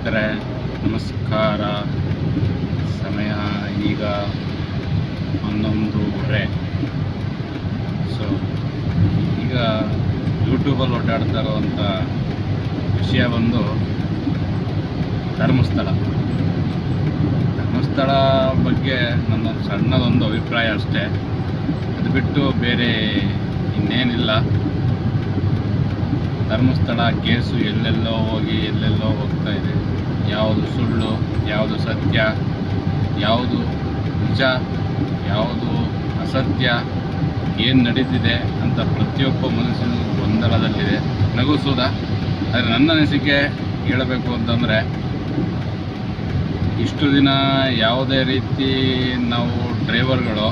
ಸ್ನೇಹಿತರೆ, ನಮಸ್ಕಾರ. ಸಮಯ ಈಗ ಹನ್ನೊಂದೂವರೆ ಸೊ ಈಗ ಯೂಟ್ಯೂಬಲ್ಲಿ ಓಡಾಡ್ತಾ ಇರುವಂಥ ವಿಷಯ ಬಂದು ಧರ್ಮಸ್ಥಳ. ಧರ್ಮಸ್ಥಳ ಬಗ್ಗೆ ನನ್ನ ಸಣ್ಣದೊಂದು ಅಭಿಪ್ರಾಯ ಅಷ್ಟೇ. ಅದು ಬಿಟ್ಟು ಬೇರೆ ಇನ್ನೇನಿಲ್ಲ. ಧರ್ಮಸ್ಥಳ ಕೇಸು ಎಲ್ಲೆಲ್ಲೋ ಹೋಗಿ ಎಲ್ಲೆಲ್ಲೋ ಹೋಗ್ತಾ ಇದೆ. ಯಾವುದು ಸುಳ್ಳು, ಯಾವುದು ಸತ್ಯ, ಯಾವುದು ನಿಜ, ಯಾವುದು ಅಸತ್ಯ, ಏನು ನಡೀತಿದೆ ಅಂತ ಪ್ರತಿಯೊಬ್ಬ ಮನುಷ್ಯನೂ ಗೊಂದಲದಲ್ಲಿದೆ. ನಗು ಸುಧಾ ಆದರೆ ನನ್ನ ಅನಿಸಿಕೆ ಹೇಳಬೇಕು ಅಂತಂದರೆ, ಇಷ್ಟು ದಿನ ಯಾವುದೇ ರೀತಿ ನಾವು ಡ್ರೈವರ್ಗಳು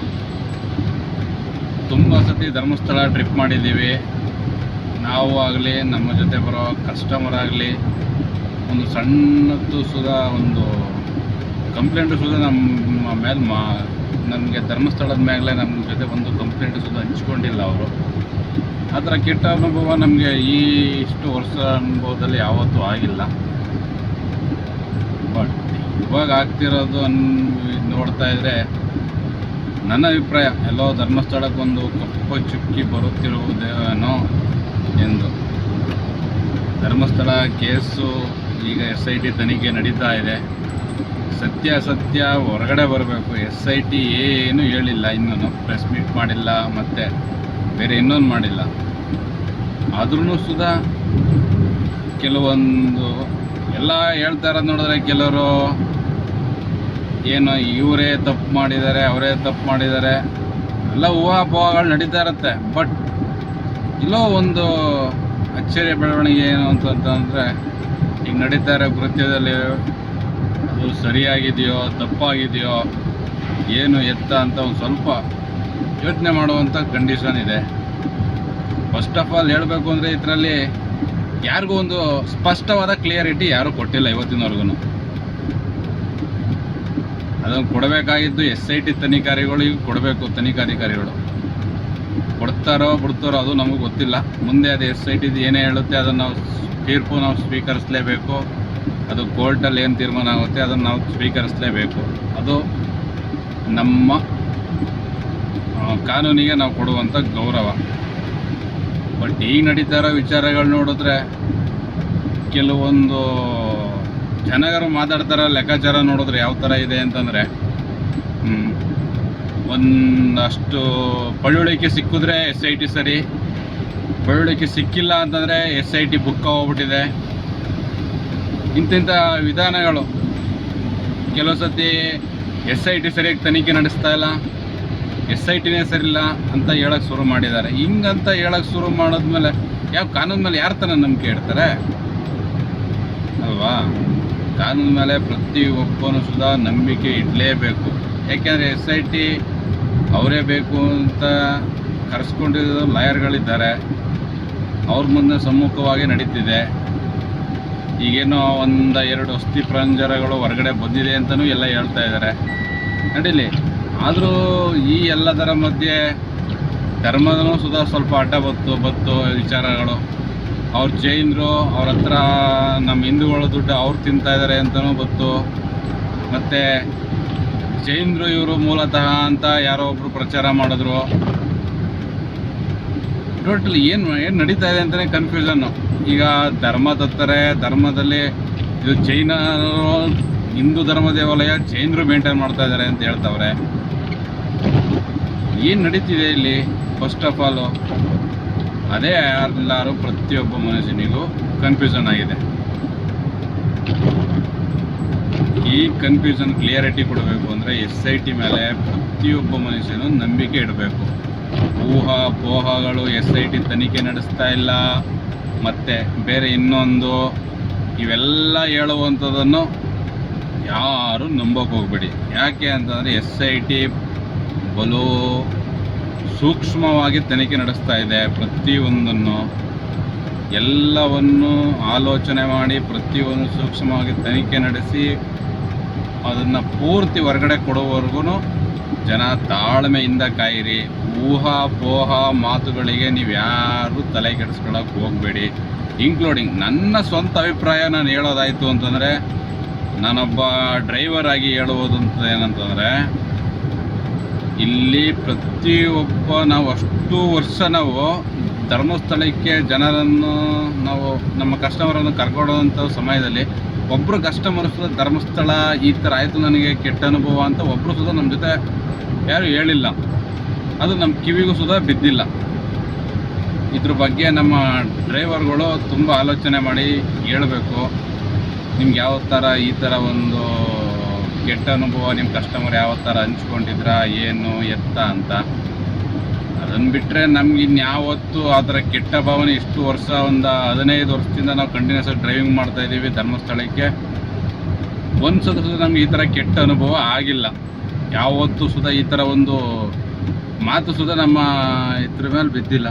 ತುಂಬ ಸತಿ ಧರ್ಮಸ್ಥಳ ಟ್ರಿಪ್ ಮಾಡಿದ್ದೀವಿ. ನಾವು ಆಗಲಿ, ನಮ್ಮ ಜೊತೆ ಬರೋ ಕಸ್ಟಮರ್ ಆಗಲಿ, ಒಂದು ಸಣ್ಣದ್ದು ಸುಧಾ ಒಂದು ಕಂಪ್ಲೇಂಟು ಸುಧಾ ನಮ್ಮ ಮೇಲೆ ಮಾ, ನಮಗೆ ಧರ್ಮಸ್ಥಳದ ಮೇಲೆ ನಮ್ಮ ಜೊತೆ ಒಂದು ಕಂಪ್ಲೇಂಟು ಸುಧಾ ಹಂಚ್ಕೊಂಡಿಲ್ಲ ಅವರು. ಆ ಥರ ಕೆಟ್ಟ ಅನುಭವ ನಮಗೆ ಈ ಇಷ್ಟು ವರ್ಷ ಅನುಭವದಲ್ಲಿ ಯಾವತ್ತೂ ಆಗಿಲ್ಲ. ಬಟ್ ಇವಾಗ ಆಗ್ತಿರೋದು ಅನ್, ನೋಡ್ತಾ ಇದ್ದರೆ ನನ್ನ ಅಭಿಪ್ರಾಯ, ಎಲ್ಲೋ ಧರ್ಮಸ್ಥಳಕ್ಕೊಂದು ಕಪ್ಪು ಚುಕ್ಕಿ ಬರುತ್ತಿರುವುದೇನೋ ಎಂದು. ಧರ್ಮಸ್ಥಳ ಕೇಸು ಈಗ ಎಸ್ ಐ ಟಿ ತನಿಖೆ ನಡೀತಾ ಇದೆ. ಸತ್ಯ ಸತ್ಯ ಹೊರಗಡೆ ಬರಬೇಕು. ಎಸ್ ಐ ಟಿ ಏನು ಹೇಳಿಲ್ಲ ಇನ್ನೂ ಪ್ರೆಸ್ ಮೀಟ್ ಮಾಡಿಲ್ಲ, ಮತ್ತು ಬೇರೆ ಇನ್ನೊಂದು ಮಾಡಿಲ್ಲ. ಆದ್ರೂ ಸುಧಾ ಕೆಲವೊಂದು ಎಲ್ಲ ಹೇಳ್ತಾ ಇರೋದು ನೋಡಿದ್ರೆ ಕೆಲವರು ಏನು ಇವರೇ ತಪ್ಪು ಮಾಡಿದ್ದಾರೆ, ಅವರೇ ತಪ್ಪು ಮಾಡಿದ್ದಾರೆ. ಎಲ್ಲ ಊಹಾಪೋಹಗಳು ನಡೀತಾ ಇರುತ್ತೆ. ಬಟ್ ಇಲ್ಲೋ ಒಂದು ಅಚ್ಚರಿಯ ಬೆಳವಣಿಗೆ ಏನು ಅಂತಂತಂದರೆ ಈಗ ನಡೀತಾ ಇರೋ ಕೃತ್ಯದಲ್ಲಿ ಅದು ಸರಿಯಾಗಿದೆಯೋ, ತಪ್ಪಾಗಿದೆಯೋ, ಏನು ಎತ್ತ ಅಂತ ಒಂದು ಸ್ವಲ್ಪ ಯೋಚನೆ ಮಾಡುವಂಥ ಕಂಡೀಷನ್ ಇದೆ. ಫಸ್ಟ್ ಆಫ್ ಆಲ್ ಹೇಳಬೇಕು ಅಂದರೆ ಇದರಲ್ಲಿ ಯಾರಿಗೂ ಒಂದು ಸ್ಪಷ್ಟವಾದ ಕ್ಲಿಯರಿಟಿ ಯಾರೂ ಕೊಟ್ಟಿಲ್ಲ ಇವತ್ತಿನವರೆಗೂ ಅದನ್ನು ಕೊಡಬೇಕಾಗಿದ್ದು ಎಸ್ ಐ ಟಿ ತನಿಖಾರಿಗಳಿಗೆ ಕೊಡಬೇಕು ತನಿಖಾಧಿಕಾರಿಗಳು. ಕೊಡ್ತಾರೋ ಬಿಡ್ತಾರೋ ಅದು ನಮಗೆ ಗೊತ್ತಿಲ್ಲ. ಮುಂದೆ ಅದು ಎಸ್ ಐ ಏನೇ ಹೇಳುತ್ತೆ ಅದನ್ನು ನಾವು ತೀರ್ಪು ನಾವು ಸ್ವೀಕರಿಸಲೇಬೇಕು. ಅದು ಕೋರ್ಟಲ್ಲಿ ಏನು ತೀರ್ಮಾನ ಆಗುತ್ತೆ ಅದನ್ನು ನಾವು ಸ್ವೀಕರಿಸಲೇಬೇಕು. ಅದು ನಮ್ಮ ಕಾನೂನಿಗೆ ನಾವು ಕೊಡುವಂಥ ಗೌರವ. ಬಟ್ ಈಗ ನಡೀತಾ ಇರೋ ವಿಚಾರಗಳು ನೋಡಿದ್ರೆ ಕೆಲವೊಂದು ಜನಗರು ಮಾತಾಡ್ತಾರ, ಲೆಕ್ಕಾಚಾರ ನೋಡಿದ್ರೆ ಯಾವ ಥರ ಇದೆ ಅಂತಂದರೆ ಒಂದಷ್ಟು ಪಳುವಳಿಕೆ ಸಿಕ್ಕಿದ್ರೆ ಎಸ್ ಐ ಟಿ ಸರಿ. ಪಳುವಳಿಕೆ ಸಿಕ್ಕಿಲ್ಲ ಅಂತಂದರೆ ಎಸ್ ಐ ಟಿ ಬುಕ್ ಹೋಗ್ಬಿಟ್ಟಿದೆ ಇಂತಿಂಥ ವಿಧಾನಗಳು. ಕೆಲವು ಸತಿ ಎಸ್ ಐ ಟಿ ಸರಿಯಾಗಿ ತನಿಖೆ ನಡೆಸ್ತಾ ಇಲ್ಲ. ಎಸ್ ಐ ಟಿನೇ ಸರಿಯಿಲ್ಲ ಅಂತ ಹೇಳಕ್ಕೆ ಶುರು ಮಾಡಿದ್ದಾರೆ. ಹಿಂಗಂತ ಹೇಳಕ್ಕೆ ಶುರು ಮಾಡಿದ್ಮೇಲೆ ಯಾವ ಕಾನೂನು ಮೇಲೆ ಯಾರು ತನ ನಂಬಿಕೆ ಇಡ್ತಾರೆ? ಅಲ್ವಾ? ಕಾನೂನು ಮೇಲೆ ಪ್ರತಿಯೊಬ್ಬನೂ ಸುದಾ ನಂಬಿಕೆ ಇಡಲೇಬೇಕು. ಯಾಕೆಂದರೆ ಎಸ್ ಐ ಟಿ ಅವರೇ ಬೇಕು ಅಂತ ಕರೆಸ್ಕೊಂಡಿರೋ ಲಾಯರ್ಗಳಿದ್ದಾರೆ. ಅವ್ರ ಮುಂದೆ ಸಮ್ಮುಖವಾಗಿ ನಡೀತಿದೆ. ಈಗೇನೋ ಒಂದು ಎರಡು ಅಸ್ಥಿ ಪ್ರಾಂಜರಗಳು ಹೊರಗಡೆ ಬಂದಿದೆ ಅಂತಲೂ ಎಲ್ಲ ಹೇಳ್ತಾ ಇದ್ದಾರೆ. ನಡೀಲಿ. ಆದರೂ ಈ ಎಲ್ಲದರ ಮಧ್ಯೆ ಧರ್ಮದೂ ಸುಧಾ ಸ್ವಲ್ಪ ಅಡ್ಡ ಬತ್ತು ಬತ್ತು ವಿಚಾರಗಳು. ಅವ್ರು ಜೈನರು ಅವ್ರ ಹತ್ರ ನಮ್ಮ ಹಿಂದೂಗಳ ದುಡ್ಡು ಅವ್ರು ತಿಂತಾಯಿದ್ದಾರೆ ಅಂತಲೂ ಬತ್ತು. ಮತ್ತು ಜೈನರು ಇವರು ಮೂಲತಃ ಅಂತ ಯಾರೋ ಒಬ್ಬರು ಪ್ರಚಾರ ಮಾಡಿದ್ರು. ಟೋಟಲಿ ಏನು ಏನು ನಡೀತಾ ಇದೆ ಅಂತಲೇ ಕನ್ಫ್ಯೂಷನ್ನು ಈಗ ಧರ್ಮ ತತ್ತಾರೆ ಧರ್ಮದಲ್ಲಿ ಇದು ಜೈನರು ಹಿಂದೂ ಧರ್ಮ ದೇವಾಲಯ ಜೈನರು ಮೇಂಟೈನ್ ಮಾಡ್ತಾ ಇದ್ದಾರೆ ಅಂತ ಹೇಳ್ತಾವ್ರೆ. ಏನು ನಡೀತಿದೆ ಇಲ್ಲಿ? ಫಸ್ಟ್ ಆಫ್ ಆಲು ಅದೇ ಎಲ್ಲರೂ ಪ್ರತಿಯೊಬ್ಬ ಮನುಷ್ಯನಿಗೂ ಕನ್ಫ್ಯೂಷನ್ ಆಗಿದೆ. ಈ ಕನ್ಫ್ಯೂಷನ್ ಕ್ಲಿಯರಿಟಿ ಕೊಡಬೇಕು ಅಂದರೆ ಎಸ್ ಐ ಟಿ ಮೇಲೆ ಪ್ರತಿಯೊಬ್ಬ ಮನುಷ್ಯನು ನಂಬಿಕೆ ಇಡಬೇಕು. ಊಹಾ ಪೋಹಗಳು ಎಸ್ ಐ ಟಿ ತನಿಖೆ ನಡೆಸ್ತಾ ಇಲ್ಲ. ಮತ್ತು ಬೇರೆ ಇನ್ನೊಂದು, ಇವೆಲ್ಲ ಹೇಳುವಂಥದ್ದನ್ನು ಯಾರು ನಂಬೋಕೆ ಹೋಗ್ಬೇಡಿ. ಯಾಕೆ ಅಂತಂದರೆ ಎಸ್ ಐ ಟಿ ಬಲು ಸೂಕ್ಷ್ಮವಾಗಿ ತನಿಖೆ ನಡೆಸ್ತಾ ಇದೆ. ಪ್ರತಿಯೊಂದನ್ನು ಎಲ್ಲವನ್ನು ಆಲೋಚನೆ ಮಾಡಿ ಪ್ರತಿಯೊಂದು ಸೂಕ್ಷ್ಮವಾಗಿ ತನಿಖೆ ನಡೆಸಿ ಅದನ್ನು ಪೂರ್ತಿ ಹೊರಗಡೆ ಕೊಡುವವರೆಗೂ ಜನ ತಾಳ್ಮೆಯಿಂದ ಕಾಯಿರಿ. ಊಹಾ, ಪೋಹ ಮಾತುಗಳಿಗೆ ನೀವು ಯಾರು ತಲೆ ಕೆಡಿಸ್ಕೊಳ್ಳೋಕೆ ಹೋಗಬೇಡಿ. ಇನ್ಕ್ಲೂಡಿಂಗ್ ನನ್ನ ಸ್ವಂತ ಅಭಿಪ್ರಾಯ ನಾನು ಹೇಳೋದಾಯಿತು ಅಂತಂದರೆ, ನಾನೊಬ್ಬ ಡ್ರೈವರ್ ಆಗಿ ಅಂತ ಏನಂತಂದರೆ, ಇಲ್ಲಿ ಪ್ರತಿಯೊಬ್ಬ ನಾವು ಅಷ್ಟು ವರ್ಷ ನಾವು ಧರ್ಮಸ್ಥಳಕ್ಕೆ ಜನರನ್ನು ನಾವು ನಮ್ಮ ಕಸ್ಟಮರನ್ನು ಕರ್ಕೊಳ್ಳೋವಂಥ ಸಮಯದಲ್ಲಿ ಒಬ್ಬರು ಕಸ್ಟಮರ್ ಸುದ ಧರ್ಮಸ್ಥಳ ಈ ಥರ ಆಯಿತು ನನಗೆ ಕೆಟ್ಟ ಅನುಭವ ಅಂತ ಒಬ್ಬರು ಸುದ ನಮ್ಮ ಜೊತೆ ಯಾರು ಹೇಳಿಲ್ಲ. ಅದು ನಮ್ಮ ಕಿವಿಗೂ ಸುದ ಬಿದ್ದಿಲ್ಲ. ಇದ್ರ ಬಗ್ಗೆ ನಮ್ಮ ಡ್ರೈವರ್ಗಳು ತುಂಬ ಆಲೋಚನೆ ಮಾಡಿ ಹೇಳಬೇಕು. ನಿಮ್ಗೆ ಯಾವ ಥರ ಈ ಥರ ಒಂದು ಕೆಟ್ಟ ಅನುಭವ ನಿಮ್ಮ ಕಸ್ಟಮರ್ ಯಾವ ಥರ ಹಂಚ್ಕೊಂಡಿದ್ರ, ಏನು ಎತ್ತ ಅಂತ. ಅದನ್ನು ಬಿಟ್ಟರೆ ನಮ್ಗೆ ಇನ್ಯಾವತ್ತು ಆ ಥರ ಕೆಟ್ಟ ಭಾವನೆ ಇಷ್ಟು ವರ್ಷ ಒಂದು ಹದಿನೈದು ವರ್ಷದಿಂದ ನಾವು ಕಂಟಿನ್ಯೂಸ್ ಡ್ರೈವಿಂಗ್ ಮಾಡ್ತಾ ಇದ್ದೀವಿ ಧರ್ಮಸ್ಥಳಕ್ಕೆ. ಒಂದು ಸುದ ನಮ್ಗೆ ಈ ಥರ ಕೆಟ್ಟ ಅನುಭವ ಆಗಿಲ್ಲ. ಯಾವತ್ತೂ ಸುದ ಈ ಥರ ಒಂದು ಮಾತು ಸುದ ನಮ್ಮ ಇದ್ರ ಮೇಲೆ ಬಿದ್ದಿಲ್ಲ.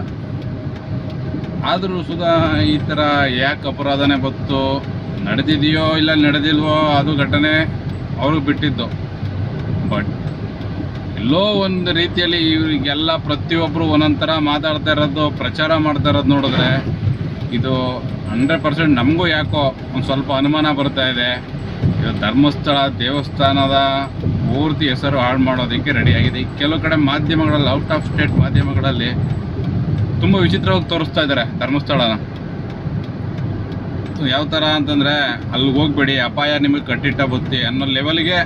ಆದರೂ ಸುಧಾ ಈ ಥರ ಯಾಕೆ ಅಪರಾಧನೇ ಬತ್ತು ನಡೆದಿದೆಯೋ ಇಲ್ಲ ನಡೆದಿಲ್ವೋ ಅದು ಘಟನೆ ಅವ್ರಿಗೆ ಬಿಟ್ಟಿದ್ದು. ಬಟ್ ಎಲ್ಲೋ ಒಂದು ರೀತಿಯಲ್ಲಿ ಇವರಿಗೆಲ್ಲ ಪ್ರತಿಯೊಬ್ಬರು ಒಂದೊಂಥರ ಥರ ಮಾತಾಡ್ತಾ ಇರೋದು, ಪ್ರಚಾರ ಮಾಡ್ತಾ ಇರೋದು ನೋಡಿದ್ರೆ ಇದು ಹಂಡ್ರೆಡ್ ಪರ್ಸೆಂಟ್ ನಮಗೂ ಯಾಕೋ ಒಂದು ಸ್ವಲ್ಪ ಅನುಮಾನ ಬರ್ತಾ ಇದೆ. ಇದು ಧರ್ಮಸ್ಥಳ ದೇವಸ್ಥಾನದ ಪೂರ್ತಿ ಹೆಸರು ಹಾಳು ಮಾಡೋದಕ್ಕೆ ರೆಡಿಯಾಗಿದೆ ಕೆಲವು ಕಡೆ ಮಾಧ್ಯಮಗಳಲ್ಲಿ ಔಟ್ ಆಫ್ ಸ್ಟೇಟ್ ಮಾಧ್ಯಮಗಳಲ್ಲಿ ತುಂಬ ವಿಚಿತ್ರವಾಗಿ ತೋರಿಸ್ತಾ ಇದ್ದಾರೆ ಧರ್ಮಸ್ಥಳನ. ಯಾವ ಥರ ಅಂತಂದರೆ ಅಲ್ಲಿಗೆ ಹೋಗ್ಬೇಡಿ, ಅಪಾಯ ನಿಮಗೆ ಕಟ್ಟಿಟ್ಟ ಬುತ್ತಿ ಅನ್ನೋ ಲೆವೆಲ್ಗೆ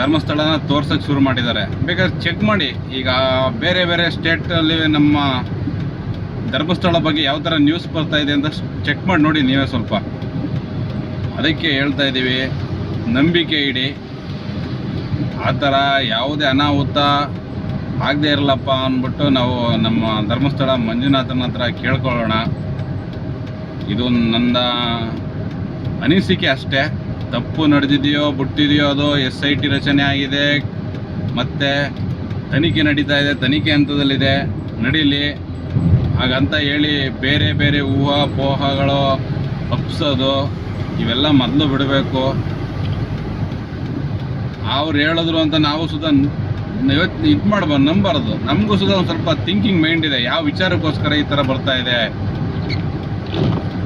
ಧರ್ಮಸ್ಥಳನ ತೋರ್ಸೋಕ್ಕೆ ಶುರು ಮಾಡಿದ್ದಾರೆ. ಬೇಕಾದ್ರೆ ಚೆಕ್ ಮಾಡಿ. ಈಗ ಬೇರೆ ಬೇರೆ ಸ್ಟೇಟಲ್ಲಿ ನಮ್ಮ ಧರ್ಮಸ್ಥಳ ಬಗ್ಗೆ ಯಾವ ಥರ ನ್ಯೂಸ್ ಬರ್ತಾ ಇದೆ ಅಂತ ಚೆಕ್ ಮಾಡಿ ನೋಡಿ ನೀವೇ ಸ್ವಲ್ಪ. ಅದಕ್ಕೆ ಹೇಳ್ತಾ ಇದ್ದೀವಿ, ನಂಬಿಕೆ ಇಡಿ. ಆ ಥರ ಯಾವುದೇ ಅನಾಹುತ ಆಗದೆ ಇರಲಪ್ಪ ಅಂದ್ಬಿಟ್ಟು ನಾವು ನಮ್ಮ ಧರ್ಮಸ್ಥಳ ಮಂಜುನಾಥನ ಹತ್ರ ಕೇಳ್ಕೊಳ್ಳೋಣ. ಇದು ನನ್ನ ಅನಿಸಿಕೆ ಅಷ್ಟೇ. ತಪ್ಪು ನಡೆದಿದೆಯೋ, ಬಿಟ್ಟಿದೆಯೋ ಅದು ಎಸ್ ಐ ಟಿ ರಚನೆ ಆಗಿದೆ. ಮತ್ತು ತನಿಖೆ ನಡೀತಾ ಇದೆ, ತನಿಖೆ ಹಂತದಲ್ಲಿದೆ. ನಡೀಲಿ. ಹಾಗಂತ ಹೇಳಿ ಬೇರೆ ಬೇರೆ ಊಹಾಪೋಹಗಳು ಹಪ್ಸೋದು ಇವೆಲ್ಲ ಮೊದಲು ಬಿಡಬೇಕು. ಅವ್ರು ಹೇಳಿದ್ರು ಅಂತ ನಾವು ಸುಧಾ ಇವತ್ತು ಇದು ಮಾಡ್ಬಾರ್ದು ನಂಬಾರ್ದು. ನಮಗೂ ಸುಧಾ ಒಂದು ಸ್ವಲ್ಪ ಥಿಂಕಿಂಗ್ ಮೈಂಡ್ ಇದೆ. ಯಾವ ವಿಚಾರಕ್ಕೋಸ್ಕರ ಈ ಥರ ಬರ್ತಾ ಇದೆ?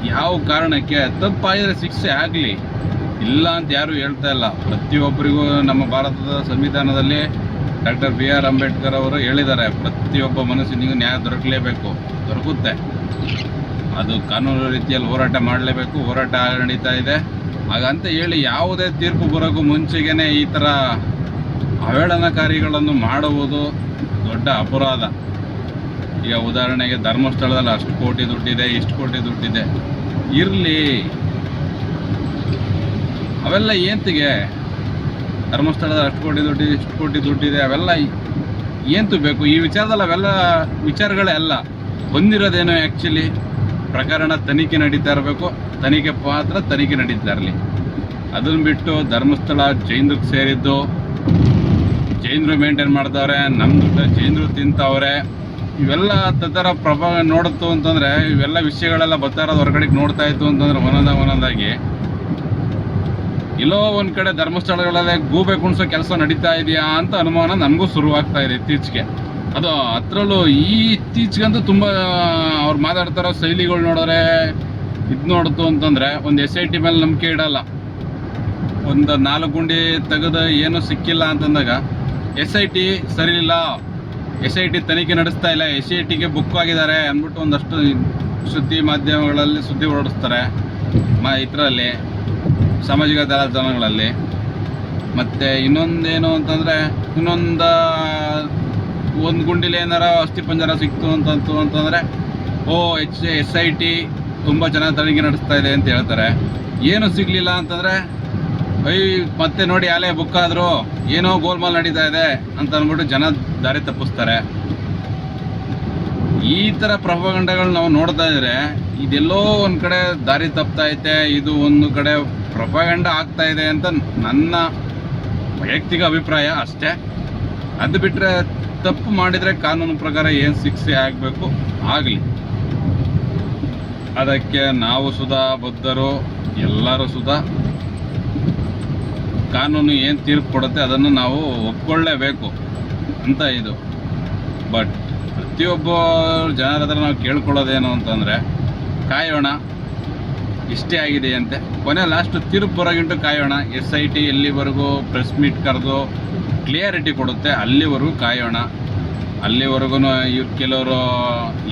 ಯಾವ ಕಾರಣಕ್ಕೆ? ತಪ್ಪಾಗಿದ್ರೆ ಶಿಕ್ಷೆ ಆಗಲಿ. ಇಲ್ಲ ಅಂತ ಯಾರು ಹೇಳ್ತಾ ಇಲ್ಲ. ಪ್ರತಿಯೊಬ್ಬರಿಗೂ ನಮ್ಮ ಭಾರತದ ಸಂವಿಧಾನದಲ್ಲಿ ಡಾಕ್ಟರ್ ಬಿ ಆರ್ ಅಂಬೇಡ್ಕರ್ ಅವರು ಹೇಳಿದ್ದಾರೆ, ಪ್ರತಿಯೊಬ್ಬ ಮನುಷ್ಯನಿಗೂ ನ್ಯಾಯ ದೊರಕಲೇಬೇಕು, ದೊರಕುತ್ತೆ. ಅದು ಕಾನೂನು ರೀತಿಯಲ್ಲಿ ಹೋರಾಟ ಮಾಡಲೇಬೇಕು, ಹೋರಾಟ ನಡೀತಾ ಇದೆ. ಹಾಗಂತ ಹೇಳಿ ಯಾವುದೇ ತೀರ್ಪು ಬರೋಕ್ಕೂ ಮುಂಚೆಗೇ ಈ ಥರ ಅವಹೇಳನಕಾರಿಗಳನ್ನು ಮಾಡುವುದು ದೊಡ್ಡ ಅಪರಾಧ. ಈಗ ಉದಾಹರಣೆಗೆ ಧರ್ಮಸ್ಥಳದಲ್ಲಿ ಅಷ್ಟು ಕೋಟಿ ದುಡ್ಡಿದೆ, ಇಷ್ಟು ಕೋಟಿ ದುಡ್ಡಿದೆ. ಇರಲಿ ಅವೆಲ್ಲ ಏಂತಿಗೆ? ಧರ್ಮಸ್ಥಳದ ಅಷ್ಟು ಕೋಟಿ ದುಡ್ಡು, ಇಷ್ಟು ಕೋಟಿ ದುಡ್ಡಿದೆ ಅವೆಲ್ಲ ಏಂತು ಬೇಕು? ಈ ವಿಚಾರದಲ್ಲಿ ಅವೆಲ್ಲ ವಿಚಾರಗಳೇ ಅಲ್ಲ. ಬಂದಿರೋದೇನೋ ಆ್ಯಕ್ಚುಲಿ ಪ್ರಕರಣ ತನಿಖೆ ನಡೀತಾ ಇರಬೇಕು. ತನಿಖೆ ಪಾತ್ರ ತನಿಖೆ ನಡೀತಾ ಇರಲಿ. ಅದನ್ನು ಬಿಟ್ಟು ಧರ್ಮಸ್ಥಳ ಜೈನ್ರಿಗೆ ಸೇರಿದ್ದು ಜೈನರು ಮೇಂಟೈನ್ ಮಾಡ್ತಾವ್ರೆ ನಮ್ಮ ದುಡ್ಡು ಜೈನರು ತಿಂತವ್ರೆ. ಇವೆಲ್ಲ ತತ್ತರ ಪ್ರಭಾವ ನೋಡುತ್ತು ಅಂತಂದರೆ, ಇವೆಲ್ಲ ವಿಷಯಗಳೆಲ್ಲ ಬರ್ತಾ ಇರೋದು ಹೊರಗಡೆಗೆ ನೋಡ್ತಾ ಇತ್ತು ಅಂತಂದ್ರೆ ಒಂದೊಂದಾಗಿ ಒಂದೊಂದಾಗಿ. ಎಲ್ಲೋ ಒಂದು ಕಡೆ ಧರ್ಮಸ್ಥಳಗಳಲ್ಲಿ ಗೂಬೆ ಕುಣಿಸೋ ಕೆಲಸ ನಡೀತಾ ಇದೆಯಾ ಅಂತ ಅನುಮಾನ ನನಗೂ ಶುರುವಾಗ್ತಾ ಇದೆ ಇತ್ತೀಚೆಗೆ. ಅದು ಅದರಲ್ಲೂ ಈ ಇತ್ತೀಚೆಗಂತೂ ತುಂಬ, ಅವ್ರು ಮಾತಾಡ್ತಾರೋ ಶೈಲಿಗಳು ನೋಡಿದ್ರೆ ಇದು ನೋಡ್ತು ಅಂತಂದರೆ ಒಂದು ಎಸ್ ಐ ಟಿ ಮೇಲೆ ನಂಬಿಕೆ ಇಡಲ್ಲ. ಒಂದು ನಾಲ್ಕು ಗುಂಡಿ ತೆಗೆದು ಏನೂ ಸಿಕ್ಕಿಲ್ಲ ಅಂತಂದಾಗ ಎಸ್ ಐ ಟಿ ಸರಿ ಇಲ್ಲ ಎಸ್ ಐ ಟಿ ತನಿಖೆ ನಡೆಸ್ತಾ ಇಲ್ಲ ಎಸ್ ಐ ಟಿಗೆ ಬುಕ್ ಆಗಿದ್ದಾರೆ ಅಂದ್ಬಿಟ್ಟು ಒಂದಷ್ಟು ಸುದ್ದಿ ಮಾಧ್ಯಮಗಳಲ್ಲಿ ಸುದ್ದಿ ಹೊರಡಿಸ್ತಾರೆ. ಮ, ಇದರಲ್ಲಿ ಸಾಮಾಜಿಕ ಜಾಲತಾಣಗಳಲ್ಲಿ. ಮತ್ತು ಇನ್ನೊಂದೇನು ಅಂತಂದರೆ, ಇನ್ನೊಂದು ಒಂದು ಗುಂಡಿಲಿ ಏನಾರ ಅಸ್ಥಿ ಪಂಜರ ಸಿಕ್ತು ಅಂತಂತು ಅಂತಂದರೆ, ಓ, ಎಚ್ ಎಸ್ ಐ ಟಿ ತುಂಬ ಚೆನ್ನಾಗಿ ತನಿಖೆ ನಡೆಸ್ತಾ ಇದೆ ಅಂತ ಹೇಳ್ತಾರೆ. ಏನು ಸಿಗಲಿಲ್ಲ ಅಂತಂದರೆ ಅಯ್ಯ ಮತ್ತೆ ನೋಡಿ ಅಲೆ ಬುಕ್ ಆದರೂ ಏನೋ ಗೋಲ್ಮಾಲ್ ನಡೀತಾ ಇದೆ ಅಂತ ಅಂದ್ಬಿಟ್ಟು ಜನ ದಾರಿ ತಪ್ಪಿಸ್ತಾರೆ. ಈ ಥರ ಪ್ರಭಾಗಂಡಗಳು ನಾವು ನೋಡ್ತಾ ಇದ್ರೆ, ಇದೆಲ್ಲೋ ಒಂದು ಕಡೆ ದಾರಿ ತಪ್ತಾ ಐತೆ, ಇದು ಒಂದು ಕಡೆ ಪ್ರಪಗಂಡ ಆಗ್ತಾ ಇದೆ ಅಂತ ನನ್ನ ವೈಯಕ್ತಿಕ ಅಭಿಪ್ರಾಯ ಅಷ್ಟೇ. ಅದು ಬಿಟ್ಟರೆ ತಪ್ಪು ಮಾಡಿದರೆ ಕಾನೂನು ಪ್ರಕಾರ ಏನು ಶಿಕ್ಷೆ ಆಗಬೇಕು? ಆಗಲಿ. ಅದಕ್ಕೆ ನಾವು ಸುಧಾ, ಬದ್ಧರು, ಎಲ್ಲರೂ ಸುಧಾ. ಕಾನೂನು ಏನು ತೀರ್ಪು ಕೊಡುತ್ತೆ ಅದನ್ನು ನಾವು ಒಪ್ಕೊಳ್ಳೇಬೇಕು ಅಂತ ಇದು. ಬಟ್ ಪ್ರತಿಯೊಬ್ಬ ಜನರ ಹತ್ರ ನಾವು ಕೇಳ್ಕೊಳ್ಳೋದೇನು ಅಂತಂದರೆ, ಕಾಯೋಣ. ಇಷ್ಟೇ ಆಗಿದೆ ಅಂತೆ. ಕೊನೆ ಲಾಸ್ಟ್ ತೀರ್ಪು ಕಾಯೋಣ. ಎಸ್ ಐ ಟಿ ಎಲ್ಲಿವರೆಗೂ ಪ್ರೆಸ್ ಮೀಟ್ ಕರೆದು ಕ್ಲಿಯರಿಟಿ ಕೊಡುತ್ತೆ ಅಲ್ಲಿವರೆಗೂ ಕಾಯೋಣ. ಅಲ್ಲಿವರೆಗೂ ಇವ್ರು ಕೆಲವರು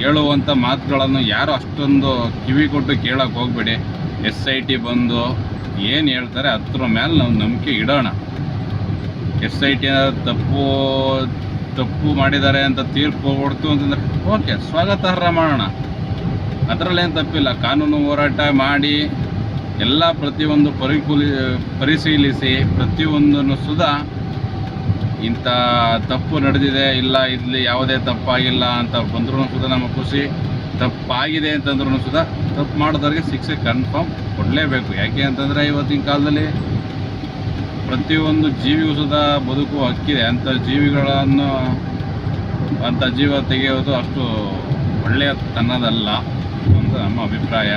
ಹೇಳುವಂಥ ಮಾತುಗಳನ್ನು ಯಾರು ಅಷ್ಟೊಂದು ಕಿವಿ ಕೊಟ್ಟು ಕೇಳೋಕೆ ಹೋಗ್ಬೇಡಿ. ಎಸ್ ಐ ಟಿ ಬಂದು ಏನು ಹೇಳ್ತಾರೆ ಅದ್ರ ಮೇಲೆ ನಾವು ನಂಬಿಕೆ ಇಡೋಣ. ಎಸ್ ಐ ಟಿ ತಪ್ಪು ತಪ್ಪು ಮಾಡಿದ್ದಾರೆ ಅಂತ ತೀರ್ಪು ಕೊಡ್ತು ಅಂತಂದರೆ, ಓಕೆ, ಸ್ವಾಗತಾರ್ಹ ಮಾಡೋಣ. ಅದರಲ್ಲೇನು ತಪ್ಪಿಲ್ಲ. ಕಾನೂನು ಹೋರಾಟ ಮಾಡಿ ಎಲ್ಲ ಪ್ರತಿಯೊಂದು ಪರಿಕೂಲಿ, ಪರಿಶೀಲಿಸಿ ಪ್ರತಿಯೊಂದನ್ನು ಸುಧಾ ಇಂಥ ತಪ್ಪು ನಡೆದಿದೆ, ಇಲ್ಲ, ಇಲ್ಲಿ ಯಾವುದೇ ತಪ್ಪಾಗಿಲ್ಲ ಅಂತ ಬಂದ್ರೂ ಸುದ ನಮ್ಮ ಖುಷಿ. ತಪ್ಪಾಗಿದೆ ಅಂತಂದ್ರೂ ಸುಧಾ ತಪ್ಪು ಮಾಡಿದವ್ರಿಗೆ ಶಿಕ್ಷೆ ಕನ್ಫರ್ಮ್ ಕೊಡಲೇಬೇಕು. ಯಾಕೆ ಅಂತಂದರೆ ಇವತ್ತಿನ ಕಾಲದಲ್ಲಿ ಪ್ರತಿಯೊಂದು ಜೀವಿಗೂ ಸುದ ಬದುಕು ಹಕ್ಕಿದೆ. ಅಂಥ ಜೀವಿಗಳನ್ನು, ಅಂಥ ಜೀವ ತೆಗೆಯೋದು ಅಷ್ಟು ಒಳ್ಳೆಯ ತನ್ನದಲ್ಲ. ನಮ್ಮ ಅಭಿಪ್ರಾಯ.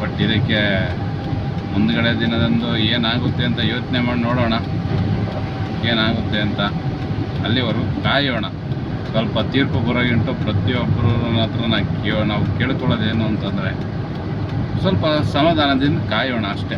ಬಟ್ ಇದಕ್ಕೆ ಮುಂದುಗಡೆ ದಿನದಂದು ಏನಾಗುತ್ತೆ ಅಂತ ಯೋಚನೆ ಮಾಡಿ ನೋಡೋಣ. ಏನಾಗುತ್ತೆ ಅಂತ. ಅಲ್ಲಿವರೆಗೂ ಕಾಯೋಣ. ಸ್ವಲ್ಪ ತೀರ್ಪು ಬರೋಗಿಂಟು ಪ್ರತಿಯೊಬ್ಬರ ಹತ್ರ ನಾವು ಕೇ ನಾವು ಕೇಳ್ಕೊಳ್ಳೋದೇನು ಅಂತಂದರೆ ಸ್ವಲ್ಪ ಸಮಾಧಾನದಿಂದ ಕಾಯೋಣ ಅಷ್ಟೇ.